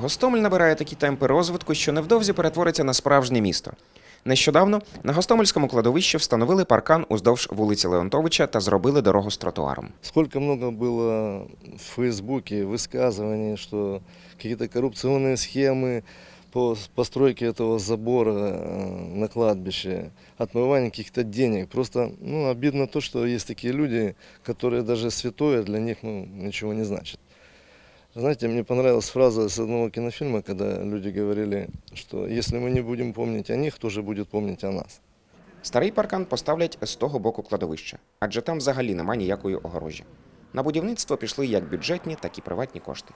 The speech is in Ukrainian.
Гостомель набирає такі темпи розвитку, що невдовзі перетвориться на справжнє місто. Нещодавно на Гостомельському кладовищі встановили паркан уздовж вулиці Леонтовича та зробили дорогу з тротуаром. Сколько много было в Фейсбуке высказываний, что какие-то коррупционные схемы по с- постройке этого забора э, на кладбище, отмывание каких-то денег. Просто ну, обидно то, что есть такие люди, которые даже святое для них ну, ничего не значит. Знаете, мне понравилась фраза с одного кинофильма, когда люди говорили, что если мы не будем помнить о них, то же будет помнить о нас. Старий паркан поставлять з того боку кладовища, адже там взагалі нема ніякої огорожі. На будівництво пішли як бюджетні, так і приватні кошти.